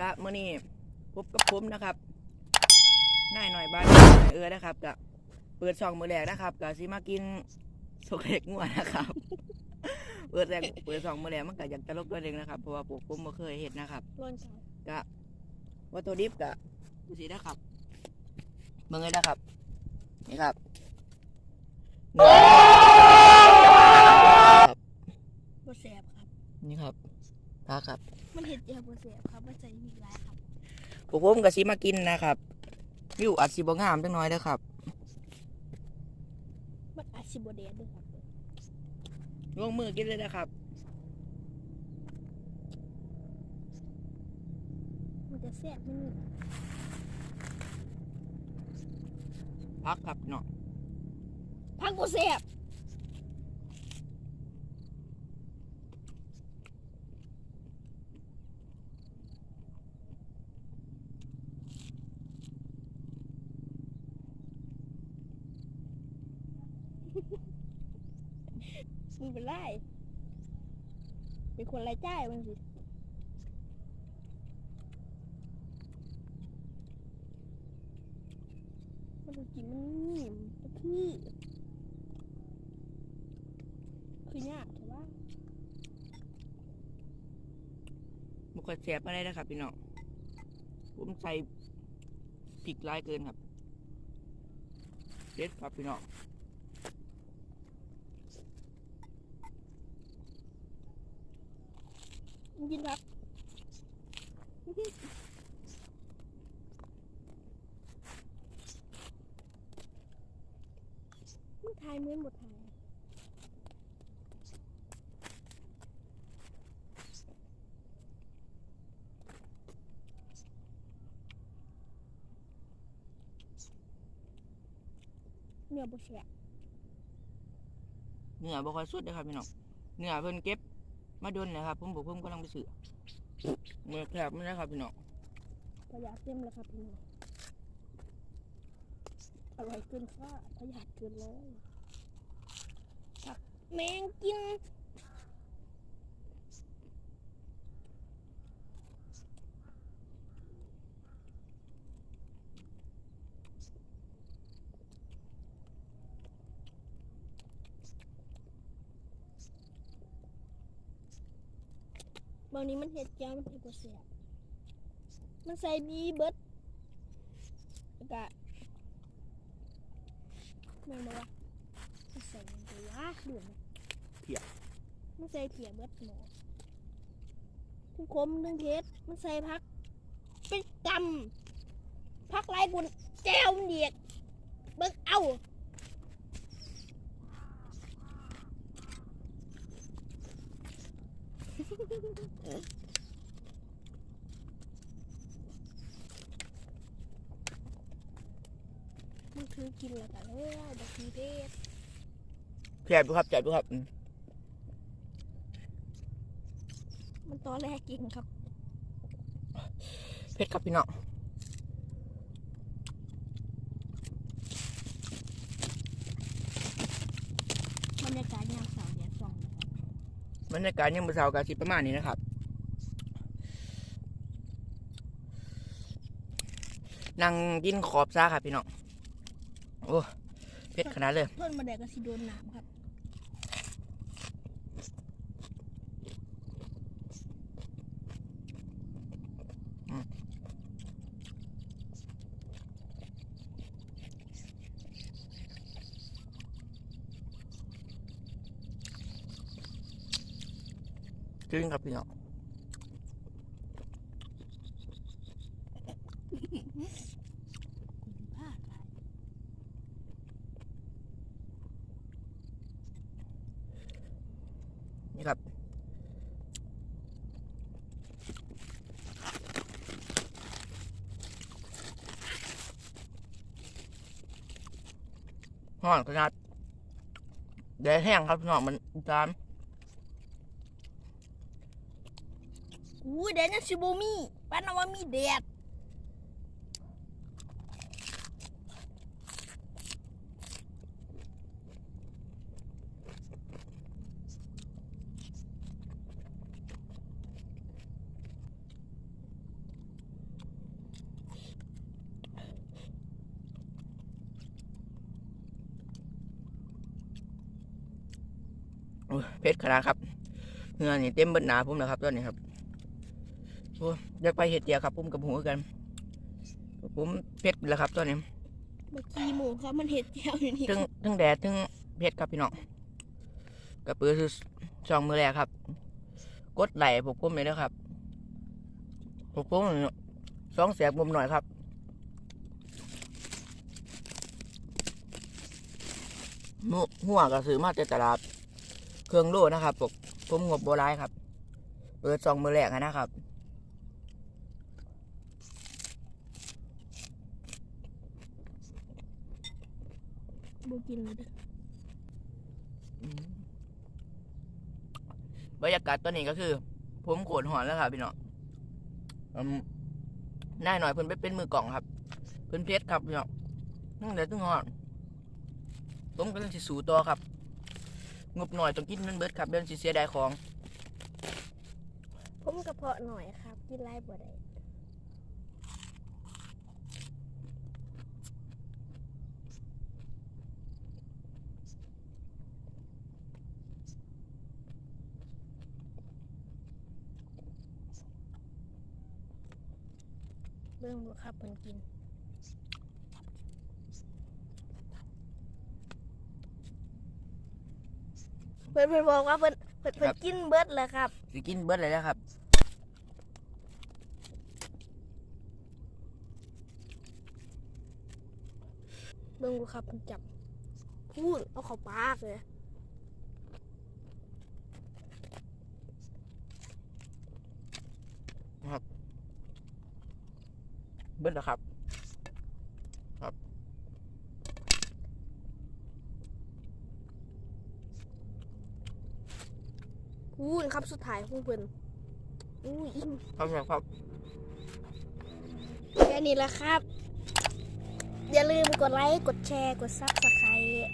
กะมื้อนี้พบกับผมนะครับนายหน่อยบ้านเออนะครับกะเปิดช่องมือแรกนะครับกะสิมากินสกเล็กงัวนะครับ เปิดแรกเปิดช่องมือแรกมันก็อยากตลกตัวเองนะครับเพราะว่าพวกผมบ่เคยเห็นนะครับร้อนใจกะวัตถุดิบกะดูสินะครับเบิ่งเลยนะครับนี่ครับเนื้อครับบ่แสบครับนี่ครับ พักครับมันเห็ดยาบ่แสบครับมันใจมีหลายครับพวกผมก็สิมากินนะครับวิวอัดสิบ่งามจังน้อยเด้อครับมันอาจสิบ่แดดเด้วยครับลงมือกินเลยนะครับ มันจะแสบมันนี่พักครับเนาะพักบ่แสบ มึงเป็นไรเป็นคนไรายจ่ายมึงสิมันดูกินมันนิ่มมันคือคือยากแต่ว่าบ่ค่อยแซ่บอะไรนะครับพี่น้องผมใส่พริกหลายเกินครับเด็ดครับพี่น้อง มัน กินครับมันทายเมือนบททายเนื้อบดแสบเนื้อบ่ค่อยสุดนะครับพี่น้อง เนื้อเพิ่นเก็บ มาดนนะครับผมบอกผมกำลังไปสื่อเมื่อแคบมันนะครับพี่น้องประหยัดเต็มแล้วครับพี่น้องอร่อยเกินค่าประหยัดเกินร้อยผักแมงกิน บางนี้มันเห็ดแก้วมันเห็ดกระเสียบมันใส่บีเบิดแล้วก็แม่นบอกว่ามันใส่หยังตัววะดูไหมมันใส่เผียเบิดหมอทั้งคมทั้งเทศมันใส่พักเป็นกำพักไรกุนแก้วมันเดียกเบิกเอา มันคือกินแล้วกันเลยบักทีเพศแซ่บอยู่ครับแซ่บอยู่ครับอืมมันตอนแรกกินครับ เผ็ดครับพี่น้อง บรรยากาศยามสาวแดดส่องนะครับ บรรยากาศยังมือเสาก็สิประมาณนี้นะครับ นั่งกินขอบซ่าครับพี่น้อง โอ้ เผ็ดขนาดเลย เพื่อนมาแดกก็สิโดนน้ำครับ จริงครับพี่น้องนี่ครับห่อนขนาดแดดแห้งครับพี่น้องมันจาน อู้แดดยังสิบ่มีป้านว่ามีแดดเพชรขนาดครับเงือนี่เต็มบนหนาผมนะครับตอนนี้ครับ โอ้ยอยากไปเห็ดเจียวครับผมกับหัวกันผมเผ็ดแล้วครับตอนนี้เมื่อกี้หมูครับมันเห็ดเจียวอยู่นี่ทั้งทั้งแดดทั้งเผ็ดครับพี่น้องกระปือคือสองมือแรกครับ กดไหลพวกผมเลยนะครับพวกผมนี่สองแสบมุมหน่อยครับหมูหัวก็ซื้อมาจากตลาด เครื่องโลนะครับพวกผมงบโบราณครับ เปิดสองมือแรกอะนะครับ บูกินเลยเด้อบรรยากาศตอนนี้ก็คือผมโขนหอนแล้วครับพี่น้องอืมนายหน่อยเพิ่นไปเป็นมือกล่องครับ เพิ่นเพชรครับพี่น้องนั่งเดี๋ยวตึงหอนผมกำลังสิสู่ต่อครับ งบหน่อยต้องกินมันเบิดครับเดี๋ยวสิเสียดายของ ผมกระเพาะหน่อยครับ กินไรบ่ได้ เบิ่งดูครับเพิ่นกินเพิ่นเพิ่นบอกว่าเพิ่นเพิ่นเพิ่นกินเบิดแล้วครับ สิกินเบิดเลยแล้วครับ เบิ่งดูครับมันจับพูดเอาเข้าปากเลย เบิดแล้วครับพูดครับสุดท้ายพูดเพิ่นอู้ยอิ่มครับครับ แค่นี้แหละครับ อย่าลืมกดไลค์ กดแชร์ กดซับสไครต์